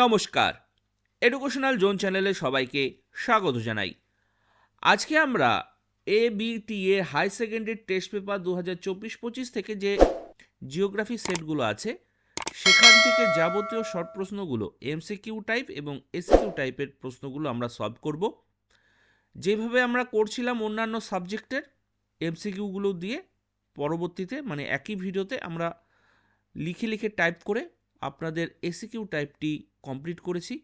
নমস্কার। Educational zone চ্যানেলে সবাইকে স্বাগত জানাই। আজকে আমরা A BTA high secondary test paper দু হাজার চব্বিশ পঁচিশ থেকে যে জিওগ্রাফি সেটগুলো আছে, সেখান থেকে যাবতীয় শর্ট প্রশ্নগুলো এমসিকিউ টাইপ এবং এসিকিউ টাইপের প্রশ্নগুলো আমরা সলভ করব। যেভাবে আমরা করছিলাম অন্যান্য সাবজেক্টের এমসিকিউগুলো দিয়ে, পরবর্তীতে মানে একই ভিডিওতে আমরা লিখে লিখে টাইপ করে আপনাদের এসিকিউ টাইপটি কমপ্লিট করেছি।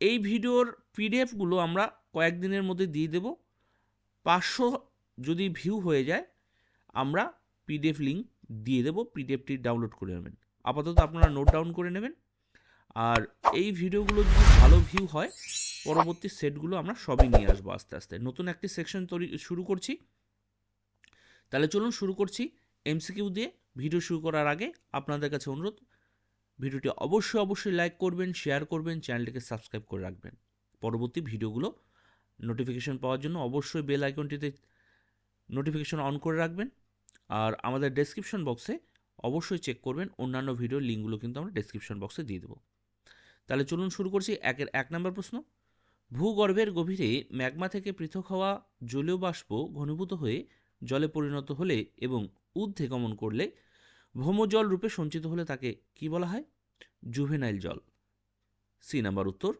এই ভিডিওর পিডিএফগুলো আমরা কয়েকদিনের মধ্যে দিয়ে দেব। পাঁচশো যদি ভিউ হয়ে যায়, আমরা পিডিএফ লিঙ্ক দিয়ে দেবো। পিডিএফটি ডাউনলোড করে নেবেন। আপাতত আপনারা নোট ডাউন করে নেবেন। আর এই ভিডিওগুলো যদি ভালো ভিউ হয়, পরবর্তী সেটগুলো আমরা সবই নিয়ে আসব আস্তে আস্তে। নতুন একটি সেকশন তৈরি, শুরু করছি। তাহলে চলুন শুরু করছি এমসিকিউ দিয়ে। ভিডিও শুরু করার আগে আপনাদের কাছে অনুরোধ ভিডিওটি অবশ্যই অবশ্যই লাইক করবেন শেয়ার করবেন চ্যানেলটিকে সাবস্ক্রাইব করে রাখবেন। পরবর্তী ভিডিওগুলো নোটিফিকেশন পাওয়ার জন্য অবশ্যই বেল আইকনটিতে নোটিফিকেশন অন করে রাখবেন। আর আমাদের ডেসক্রিপশন বক্সে অবশ্যই চেক করবেন, অন্যান্য ভিডিওর লিঙ্কগুলো কিন্তু আমরা ডেসক্রিপশন বক্সে দিয়ে দেবো। তাহলে চলুন শুরু করছি একের এক নম্বর প্রশ্ন। ভূগর্ভের গভীরে ম্যাগমা থেকে পৃথক হওয়া জলীয় বাষ্প ঘনীভূত হয়ে জলে পরিণত হলে এবং ঊর্ধ্বে গমন করলে ভৌমজল রূপে সঞ্চিত হলে তাকে কি বলা হয়? জুভেনাইল জল। সি নাম্বার উত্তর।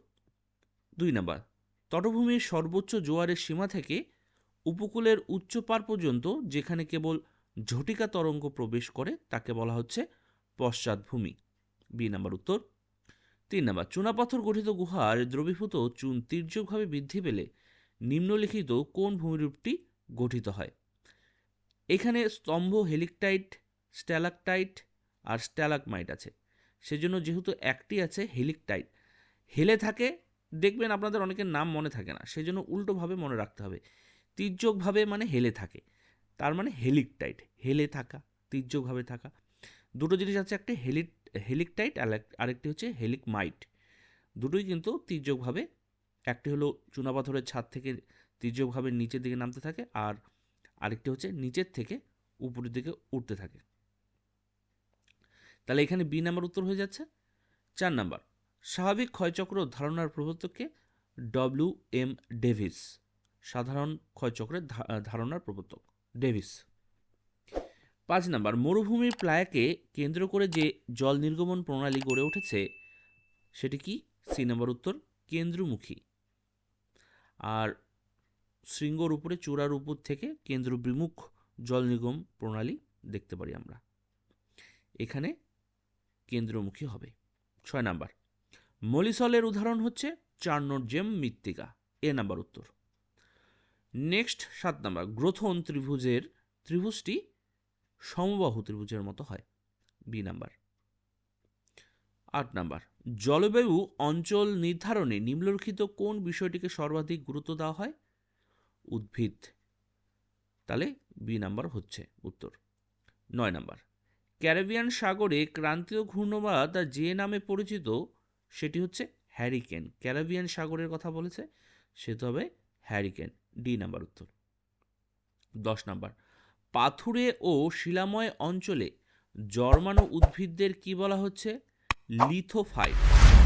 দুই নাম্বার। তটভূমির সর্বোচ্চ জোয়ারের সীমা থেকে উপকূলের উচ্চ পার পর্যন্ত যেখানে কেবল ঝটিকা তরঙ্গ প্রবেশ করে তাকে বলা হচ্ছে পশ্চাৎভূমি বি নাম্বার উত্তর। তিন নাম্বার। চুনাপাথর গঠিত গুহার দ্রবীভূত চুন তীর্যকভাবে বৃদ্ধি পেলে নিম্নলিখিত কোন ভূমিরূপটি গঠিত হয়? এখানে স্তম্ভ হেলিকটাইট স্ট্যালাকটাইট আর স্ট্যালাকমাইট আছে। সেজন্য যেহেতু একটি আছে হেলিকটাইট, হেলে থাকে, দেখবেন আপনাদের অনেকের নাম মনে থাকে না, সেজন্য উল্টোভাবে মনে রাখতে হবে। তির্যকভাবে মানে হেলে থাকে, তার মানে হেলিকটাইট, হেলে থাকা, তির্যকভাবে থাকা। দুটো জিনিস আছে, একটা হেলিক হেলিকটাইট আরেকটি হচ্ছে হেলিকমাইট। দুটোই কিন্তু তির্যকভাবে, একটি হলো চুনাপাথরের ছাদ থেকে তির্যকভাবে নিচের দিকে নামতে থাকে আর আরেকটি হচ্ছে নিচের থেকে উপরের দিকে উঠতে থাকে। তাহলে এখানে বি নাম্বার উত্তর হয়ে যাচ্ছে। চার নাম্বার, স্বাভাবিক ক্ষয়চক্র ধারণার প্রবর্তককে ডব্লিউ এম ডেভিস, সাধারণ ক্ষয়চক্রের ধারণার প্রবর্তক, ডেভিস। পাঁচ নাম্বার, মরুভূমির প্লায়াকে কেন্দ্র করে যে জল নির্গমন প্রণালী গড়ে উঠেছে, সেটি কি? সি নাম্বার উত্তর, কেন্দ্রমুখী। আর শৃঙ্গর উপরে, চূড়ার উপর থেকে কেন্দ্র বিমুখ জল নিগম প্রণালী দেখতে পারি আমরা। এখানে কেন্দ্রমুখী হবে। ছয় নাম্বার। মলিসলের উদাহরণ হচ্ছে চার্নোজেম মৃত্তিকা। এ নাম্বার উত্তর। নেক্সট, সাত নাম্বার। গ্রথন ত্রিভুজের ত্রিভুজটি সমবাহু ত্রিভুজের মতো হয়। B number. আট নাম্বার। জলবায়ু অঞ্চল নির্ধারণে নিম্নলিখিত কোন বিষয়টিকে সর্বাধিক গুরুত্ব দেওয়া হয়? উদ্ভিদ। তাহলে বি নাম্বার হচ্ছে উত্তর। নয় নাম্বার। ক্যারিবিয়ান সাগরে ক্রান্তীয় ঘূর্ণবাদ যে নামে পরিচিত, সেটি হচ্ছে হ্যারিকেন। ক্যারিবিয়ান সাগরের কথা বলেছে সেটা হবে হ্যারিকেন। ডি নাম্বার উত্তর। দশ নাম্বার। পাথুরে ও শিলাময় অঞ্চলে জন্মানো উদ্ভিদদের কি বলা হচ্ছে? লিথোফাইট।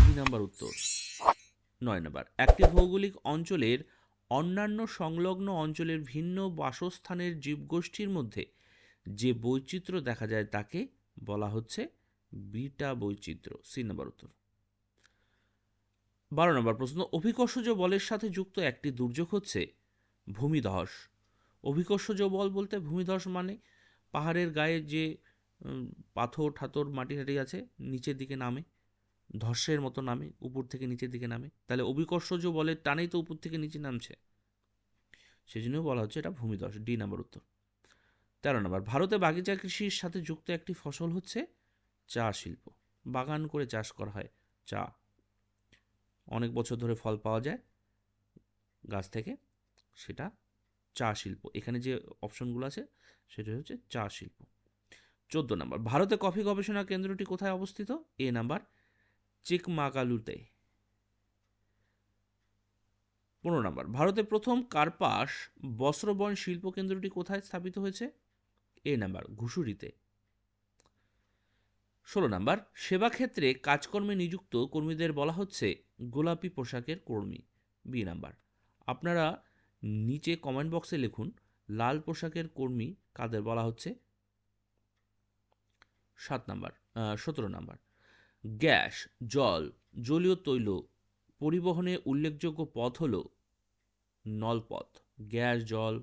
ডি নাম্বার উত্তর। নয় নাম্বার। একটি ভৌগোলিক অঞ্চলের অন্যান্য সংলগ্ন অঞ্চলের ভিন্ন বাসস্থানের জীবগোষ্ঠীর মধ্যে যে বৈচিত্র্য দেখা যায় তাকে বলা হচ্ছে বিটা বৈচিত্র্য। সি নাম্বার উত্তর। বারো নম্বর প্রশ্ন, অভিকর্ষজ বলের সাথে যুক্ত একটি দুর্যোগ হচ্ছে ভূমিধস। অভিকর্ষজ বল বলতে ভূমিধস মানে পাহাড়ের গায়ে যে পাথর ঠাথর মাটি টাটি আছে, নিচের দিকে নামে, ধসের মতো নামে, উপর থেকে নিচের দিকে নামে। তাহলে অভিকর্ষজ বলের টানেই তো উপর থেকে নিচে নামছে। সেই জন্য বলা হচ্ছে এটা ভূমিধস। ডি নাম্বার উত্তর। তেরো নম্বর, ভারতে বাগিচা কৃষির সাথে যুক্ত একটি ফসল হচ্ছে চা শিল্প। বাগান করে চাষ করা হয় চা। অনেক বছর ধরে ফল পাওয়া যায় গাছ থেকে, সেটা চা শিল্প। এখানে যে অপশনগুলো আছে, সেটা হচ্ছে চা শিল্প। চোদ্দ নম্বর, ভারতে কফি গবেষণা কেন্দ্রটি কোথায় অবস্থিত? এ নাম্বার চিকমাগালুতে পনেরো নম্বর, ভারতে প্রথম কার্পাস বস্ত্রবয়ন শিল্প কেন্দ্রটি কোথায় স্থাপিত হয়েছে? এ নাম্বার, ঘুষুরিতে। ষোলো নাম্বার, সেবা ক্ষেত্রে কাজকর্মে নিযুক্ত কর্মীদের বলা হচ্ছে গোলাপি পোশাকের কর্মী। বি নাম্বার, আপনারা নিচে কমেন্ট বক্সে লিখুন, লাল পোশাকের কর্মী কাদের বলা হচ্ছে? সাত নাম্বার সতেরো নাম্বার, গ্যাস, জল, জলীয় তৈল, পরিবহনে উল্লেখযোগ্য পথ হলো নলপথ। গ্যাস, জল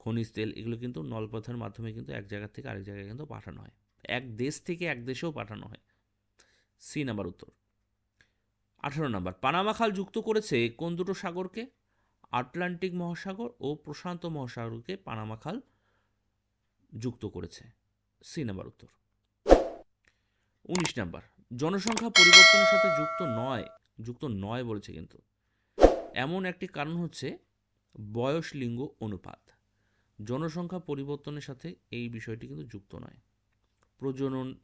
খনিজ তেল এগুলো কিন্তু নলপথের মাধ্যমে কিন্তু এক জায়গা থেকে আরেক জায়গায় কিন্তু পাঠানো হয়। এক দেশ থেকে এক দেশেও পাঠানো হয়। সি নাম্বার উত্তর। আঠারো নাম্বার। পানামা খাল যুক্ত করেছে কোন দুটো সাগরকে? আটলান্টিক মহাসাগর ও প্রশান্ত মহাসাগরকে পানামা খাল যুক্ত করেছে। সি নাম্বার উত্তর। উনিশ নাম্বার। জনসংখ্যা পরিবর্তনের সাথে যুক্ত নয় যুক্ত নয় বলেছে কিন্তু। এমন একটি কারণ হচ্ছে বয়স লিঙ্গ অনুপাত। জনসংখ্যা পরিবর্তনের সাথে এই বিষয়টি কিন্তু যুক্ত নয়। প্রজনন,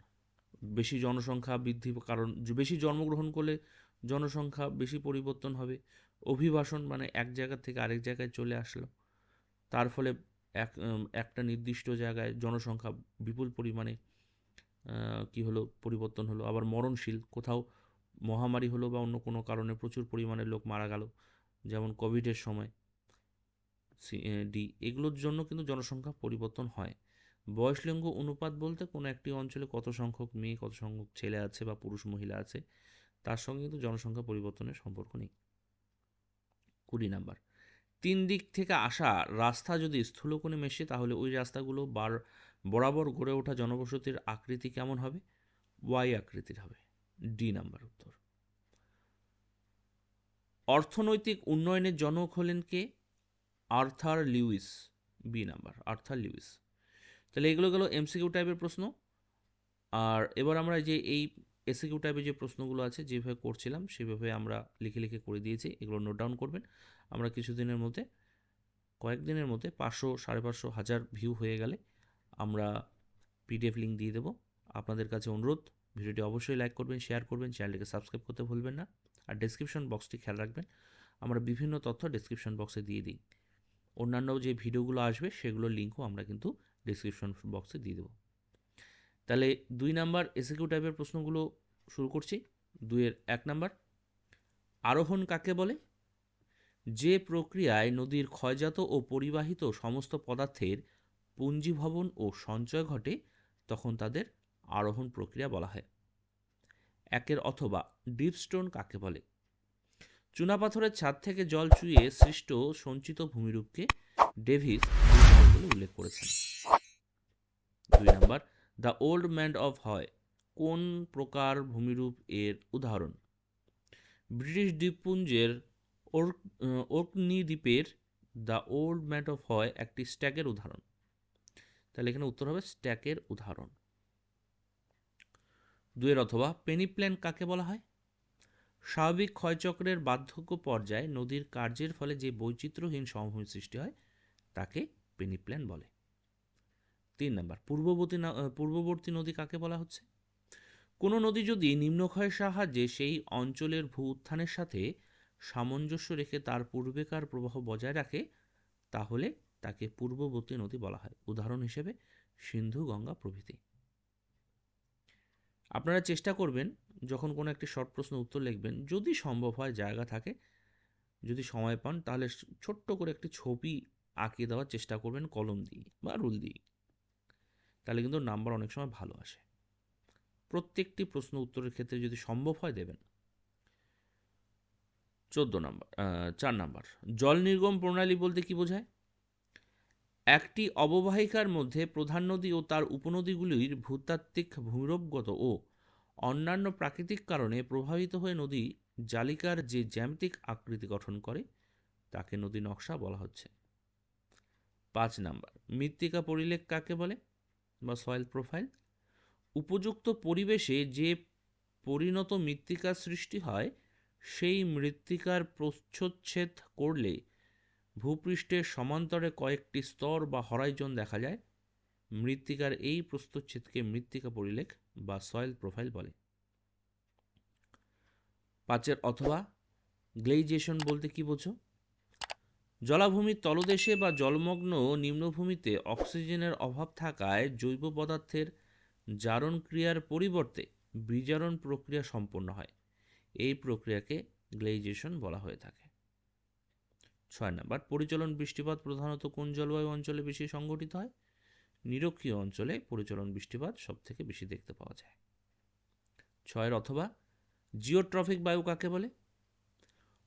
বেশি জনসংখ্যা বৃদ্ধি কারণ বেশি জন্মগ্রহণ করলে জনসংখ্যা বেশি পরিবর্তন হবে। অভিবাসন মানে এক জায়গা থেকে আরেক জায়গায় চলে আসলো। তার ফলে এক একটা নির্দিষ্ট জায়গায় জনসংখ্যা বিপুল পরিমাণে কি হলো, পরিবর্তন হলো। আবার মরণশীল, কোথাও মহামারী হলো বা অন্য কোনো কারণে প্রচুর পরিমাণে লোক মারা গেল। যেমন কোভিডের সময়। ডি, এগুলোর জন্য কিন্তু জনসংখ্যা পরিবর্তন হয়। বয়স লিঙ্গ অনুপাত বলতে কোনো একটি অঞ্চলে কত সংখ্যক মেয়ে, কত সংখ্যক ছেলে আছে বা পুরুষ, মহিলা আছে, তার সঙ্গে কিন্তু জনসংখ্যা পরিবর্তনের সম্পর্ক নেই। কুড়ি নাম্বার, তিন দিক থেকে আসা রাস্তা যদি স্থূলকোণে মেশে, তাহলে ওই রাস্তাগুলো বার, বরাবর গড়ে ওঠা জনবসতির আকৃতি কেমন হবে? ওয়াই আকৃতির হবে। ডি নাম্বার উত্তর, অর্থনৈতিক উন্নয়নের জনক হলেন কে? Arthur Lewis B number Arthur Lewis. তাহলে এগুলো গেল এমসিকিউ টাইপের প্রশ্ন। আর এবার আমরা যে এই এসিকিউ টাইপের যে প্রশ্নগুলো আছে, যেভাবে করছিলাম, সেভাবে আমরা লিখে লিখে করে দিয়েছি। এগুলো নোট ডাউন করবেন। আমরা কিছুদিনের মধ্যে, কয়েকদিনের মধ্যে পাঁচশো, সাড়ে পাঁচশো, হাজার ভিউ হয়ে গেলে আমরা পিডিএফ লিঙ্ক দিয়ে দেবো। আপনাদের কাছে অনুরোধ, ভিডিওটি অবশ্যই লাইক করবেন শেয়ার করবেন চ্যানেলটিকে সাবস্ক্রাইব করতে ভুলবেন না। আর ডেসক্রিপশন বক্সটি খেয়াল রাখবেন। আমরা বিভিন্ন তথ্য ডেসক্রিপশন বক্সে দিয়ে দিই। অন্যান্য যে ভিডিওগুলো আসবে, সেগুলোর লিঙ্কও আমরা কিন্তু ডেসক্রিপশন বক্সে দিয়ে দেবো। তাহলে দুই নাম্বার এসিকিউ টাইপের প্রশ্নগুলো শুরু করছি। দুইয়ের এক নাম্বার, আরোহণ কাকে বলে? যে প্রক্রিয়ায় নদীর ক্ষয়জাত ও পরিবাহিত সমস্ত পদার্থের পুঞ্জীভবন ও সঞ্চয় ঘটে, তখন তাদের আরোহণ প্রক্রিয়া বলা হয়। একের অথবা ডিপস্টোন কাকে বলে? চুনাপাথরের ছাদ থেকে জল চুইয়ে সৃষ্ট সঞ্চিত ভূমিরূপকে ডেভিস বলে উল্লেখ করেছেন। দুই number, the old man of হয় কোন প্রকার ভূমিরূপ এর উদাহরণ? ব্রিটিশ দ্বীপপুঞ্জের ওর্ক ওর্কনি দ্বীপের দ্য ওল্ড ম্যান অফ হয় একটি স্ট্যাকের উদাহরণ। তাহলে এখানে উত্তর হবে স্ট্যাকের উদাহরণ। দুয়ের অথবা পেনি প্ল্যান কাকে বলা হয়? স্বাভাবিক ক্ষয়চক্রের বার্ধক্য পর্যায়ে নদীর কার্যের ফলে যে বৈচিত্র্যহীন সমভূমি সৃষ্টি হয়, তাকে পেনি প্ল্যান বলে। তিন নম্বর, পূর্ববর্তী পূর্ববর্তী নদী কাকে বলা হচ্ছে? কোনো নদী যদি নিম্নক্ষয়ের সাহায্যে সেই অঞ্চলের ভূ উত্থানের সাথে সামঞ্জস্য রেখে তার পূর্বেকার প্রবাহ বজায় রাখে, তাহলে তাকে পূর্ববর্তী নদী বলা হয়। উদাহরণ হিসেবে সিন্ধু গঙ্গা প্রভৃতি। আপনারা চেষ্টা করবেন যখন কোনো একটি শর্ট প্রশ্ন উত্তর লিখবেন, যদি সম্ভব হয়, জায়গা থাকে, যদি সময় পান, তাহলে ছোট্ট করে একটি ছবি আঁকিয়ে দেওয়ার চেষ্টা করবেন, কলম দিয়ে বা রুল দিয়ে। তাহলে কিন্তু নাম্বার অনেক সময় ভালো আসে। প্রত্যেকটি প্রশ্ন উত্তরের ক্ষেত্রে যদি সম্ভব হয়, দেবেন। চোদ্দ নম্বর চার নাম্বার জল নির্গম প্রণালী বলতে কি বোঝায়? একটি অববাহিকার মধ্যে প্রধান নদী ও তার উপনদীগুলির ভূতাত্ত্বিক ভূমিরূপগত ও অন্যান্য প্রাকৃতিক কারণে প্রভাবিত হয়ে নদী জালিকার যে জ্যামিতিক আকৃতি গঠন করে, তাকে নদী নকশা বলা হচ্ছে। পাঁচ নাম্বার, মৃত্তিকা পরিলেখ কাকে বলে বা সয়েল প্রোফাইল উপযুক্ত পরিবেশে যে পরিণত মৃত্তিকার সৃষ্টি হয়, সেই মৃত্তিকার প্রচ্ছচ্ছেদ করলে ভূপৃষ্ঠের সমান্তরে কয়েকটি স্তর বা হরাইজন দেখা যায়। মৃত্তিকার এই প্রস্তচ্ছেদকে মৃত্তিকা পরিলেখ বা সয়েল প্রোফাইল বলে। পাঁচের অথবা গ্লেইজেশন বলতে কি বোঝো? জলাভূমির তলদেশে বা জলমগ্ন নিম্নভূমিতে অক্সিজেনের অভাব থাকায় জৈব পদার্থের জারণ ক্রিয়ার পরিবর্তে বিজারণ প্রক্রিয়া সম্পন্ন হয়। এই প্রক্রিয়াকে গ্লেইজেশন বলা হয়ে থাকে। ছয় নাম্বার, পরিচলন বৃষ্টিপাত প্রধানত কোন জলবায়ু অঞ্চলে বেশি সংঘটিত হয়? নিরক্ষীয় অঞ্চলে পরিচলন বৃষ্টিপাত সব থেকে বেশি দেখতে পাওয়া যায়। ছয়ের অথবা, জিওট্রফিক বায়ু কাকে বলে?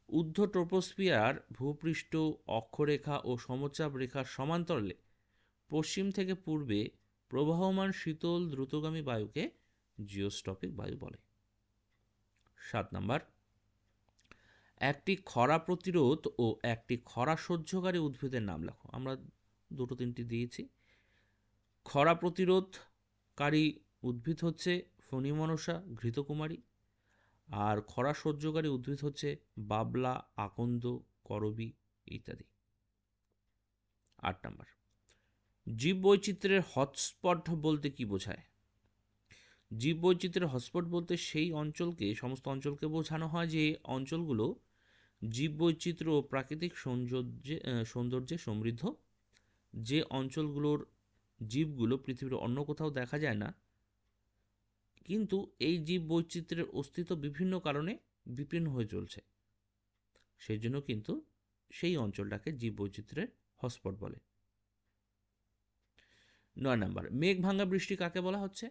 ঊর্ধ্ব ট্রোপোস্ফিয়ার ভূপৃষ্ঠ অক্ষরেখা ও সমচাপ রেখার সমান্তরালে পশ্চিম থেকে পূর্বে প্রবাহমান শীতল দ্রুতগামী বায়ুকে জিওস্ট্রপিক বায়ু বলে। সাত নাম্বার একটি খরা প্রতিরোধ ও একটি খরা সহ্যকারী উদ্ভিদের নাম লেখো। আমরা দুটো তিনটি দিয়েছি। খরা প্রতিরোধকারী উদ্ভিদ হচ্ছে ফণিমনসা, ঘৃতকুমারী। আর খরা সহ্যকারী উদ্ভিদ হচ্ছে বাবলা, আকন্দ, করবি ইত্যাদি। আট নাম্বার। জীববৈচিত্র্যের হটস্পট বলতে কি বোঝায়? জীববৈচিত্র্যের হটস্পট বলতে সেই অঞ্চলকে, সমস্ত অঞ্চলকে বোঝানো হয় যে অঞ্চলগুলো জীববৈচিত্র্য ও প্রাকৃতিক সৌন্দর্যে সৌন্দর্যে সমৃদ্ধ। যে অঞ্চলগুলোর জীবগুলো পৃথিবীর অন্য কোথাও দেখা যায় না, কিন্তু এই জীব বৈচিত্র্যের অস্তিত্ব বিভিন্ন কারণে বিপন্ন হয়ে চলছে। সেই জন্য কিন্তু সেই অঞ্চলটাকে জীব বৈচিত্র্যের হটস্পট বলে। নয় নাম্বার মেঘ ভাঙা বৃষ্টি কাকে বলা হচ্ছে?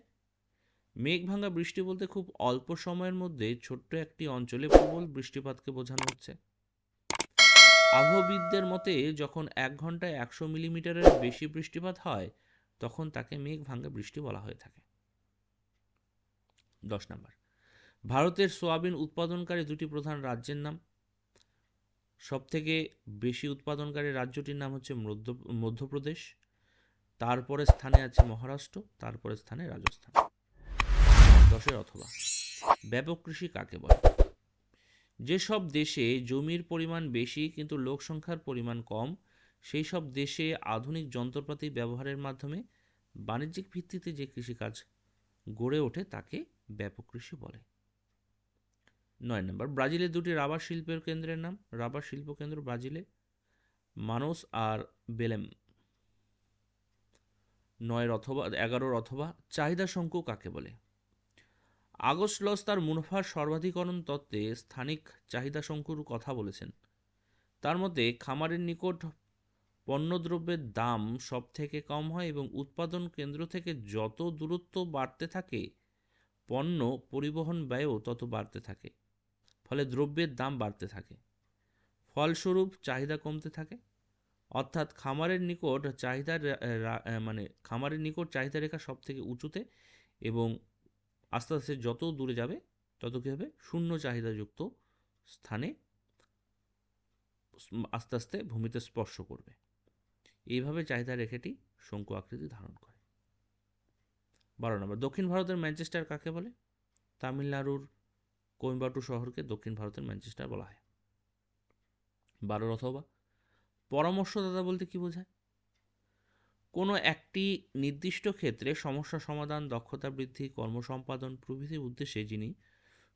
মেঘ ভাঙা বৃষ্টি বলতে খুব অল্প সময়ের মধ্যে ছোট্ট একটি অঞ্চলে প্রবল বৃষ্টিপাতকে বোঝানো হচ্ছে। আবহবিদদের মতে, যখন এক ঘন্টায় একশো মিলিমিটারের বেশি বৃষ্টিপাত হয়, তখন তাকে মেঘ ভাঙা বৃষ্টি বলা হয়ে থাকে। দশ নম্বর। ভারতের সোয়াবিন উৎপাদনকারী দুটি প্রধান রাজ্যের নাম। সবথেকে বেশি উৎপাদনকারী রাজ্যটির নাম হচ্ছে মধ্য, মধ্যপ্রদেশ। তারপরে স্থানে আছে মহারাষ্ট্র, তারপরে স্থানে রাজস্থান। দশের অথবা। ব্যাপক কৃষি কাকে বলে? যেসব দেশে জমির পরিমাণ বেশি কিন্তু লোক সংখ্যার পরিমাণ কম সেই সব দেশে আধুনিক যন্ত্রপাতি ব্যবহারের মাধ্যমে বাণিজ্যিক ভিত্তিতে যে কৃষিকাজ গড়ে ওঠে তাকে ব্যাপক কৃষি বলে। নয় নম্বর ব্রাজিলের দুটি রাবার শিল্পের কেন্দ্রের নাম। রাবার শিল্প কেন্দ্র ব্রাজিলে, মানস আর বেলেম। নয়ের অথবা, এগারোর অথবা, চাহিদা শঙ্কু কাকে বলে? আগস্ট লস তার মুনাফার সর্বাধিকরণ তত্ত্বে স্থানিক চাহিদা শঙ্কুর কথা বলেছেন। তার মতে, খামারের নিকট পণ্যদ্রব্যের দাম সব থেকে কম হয় এবং উৎপাদন কেন্দ্র থেকে যত দূরত্ব বাড়তে থাকে, পণ্য পরিবহন ব্যয়ও তত বাড়তে থাকে, ফলে দ্রব্যের দাম বাড়তে থাকে। ফলস্বরূপ, চাহিদা কমতে থাকে। অর্থাৎ খামারের নিকট চাহিদার মানে খামারের নিকট চাহিদা রেখা সব থেকে উঁচুতে এবং আস্তে আস্তে যত দূরে যাবে, তত কী হবে? শূন্য চাহিদাযুক্ত স্থানে আস্তে আস্তে ভূমিতে স্পর্শ করবে। এইভাবে চাহিদা রেখাটি শঙ্কু আকৃতি ধারণ করে। বারো নম্বর, দক্ষিণ ভারতের ম্যানচেস্টার কাকে বলে? তামিলনাড়ুর কোয়েম্বাটুর শহরকে দক্ষিণ ভারতের ম্যানচেস্টার বলা হয়। বারোর অথবা পরামর্শদাতা বলতে কি বোঝায়? কোনো একটি নির্দিষ্ট ক্ষেত্রে সমস্যা সমাধান, দক্ষতা বৃদ্ধি, কর্মসম্পাদন প্রভৃতির উদ্দেশ্যে যিনি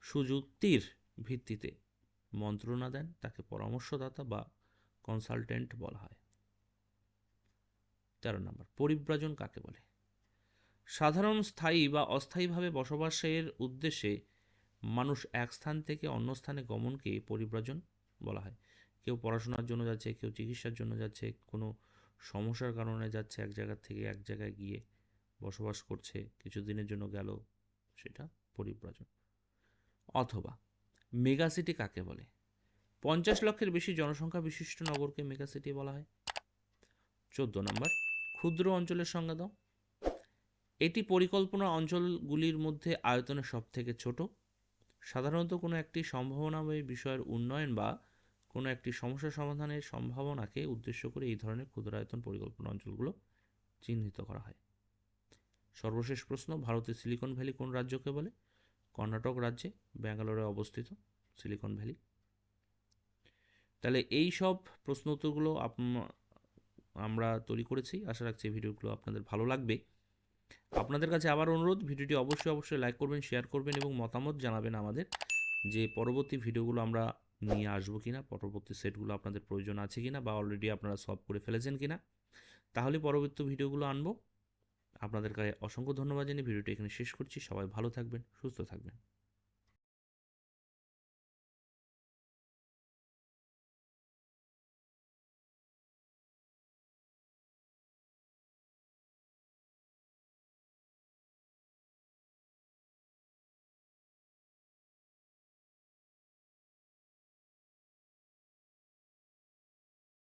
সুযুক্তির ভিত্তিতে মন্ত্রণা দেন, তাকে পরামর্শদাতা বা কনসালটেন্ট বলা হয়। তেরো নম্বর, পরিব্রাজন কাকে বলে? সাধারণ স্থায়ী বা অস্থায়ীভাবে বসবাসের উদ্দেশ্যে মানুষ এক স্থান থেকে অন্য স্থানে গমনকে পরিব্রাজন বলা হয়। কেউ পড়াশোনার জন্য যাচ্ছে, কেউ চিকিৎসার জন্য যাচ্ছে, কোনো সমস্যার কারণে যাচ্ছে এক জায়গা থেকে এক জায়গায় গিয়ে বসবাস করছে, কিছুদিনের জন্য গেল সেটা পরিব্রাজন। অথবা মেগাসিটি কাকে বলে? পঞ্চাশ লক্ষের বেশি জনসংখ্যা বিশিষ্ট নগরকে মেগাসিটি বলা হয়। চোদ্দ নম্বর, ক্ষুদ্র অঞ্চলের সংজ্ঞা দাও। এটি পরিকল্পনা অঞ্চলগুলির মধ্যে আয়তনে সব থেকে ছোট। সাধারণত কোনো একটি সম্ভাবনাময় বিষয়ের উন্নয়ন বা কোনো একটি সমস্যা সমাধানের সম্ভাবনাকে উদ্দেশ্য করে এই ধরনের ক্ষুদ্রায়তন পরিকল্পনা অঞ্চলগুলো চিহ্নিত করা হয়। সর্বশেষ প্রশ্ন, ভারতের সিলিকন ভ্যালি কোন রাজ্যকে বলে? কর্ণাটক রাজ্যে, ব্যাঙ্গালোরে অবস্থিত সিলিকন ভ্যালি। তাহলে এই সব প্রশ্ন উত্তরগুলো আমরা তৈরি করেছি। আশা রাখছি ভিডিওগুলো আপনাদের ভালো লাগবে। আপনাদের কাছে আবার অনুরোধ, ভিডিওটি অবশ্যই অবশ্যই লাইক করবেন, শেয়ার করবেন এবং মতামত জানাবেন আমাদের। যে পরবর্তী ভিডিওগুলো আমরা নিয়ে আসব কিনা, পরবর্তী সেটগুলো আপনাদের প্রয়োজন আছে কি না বা অলরেডি আপনারা সলভ করে ফেলেছেন কি না তাহলে পরবর্তী ভিডিওগুলো আনব। আপনাদের কাছে অসংখ্য ধন্যবাদ জানিয়ে ভিডিওটি এখানে শেষ করছি। সবাই ভালো থাকবেন, সুস্থ থাকবেন।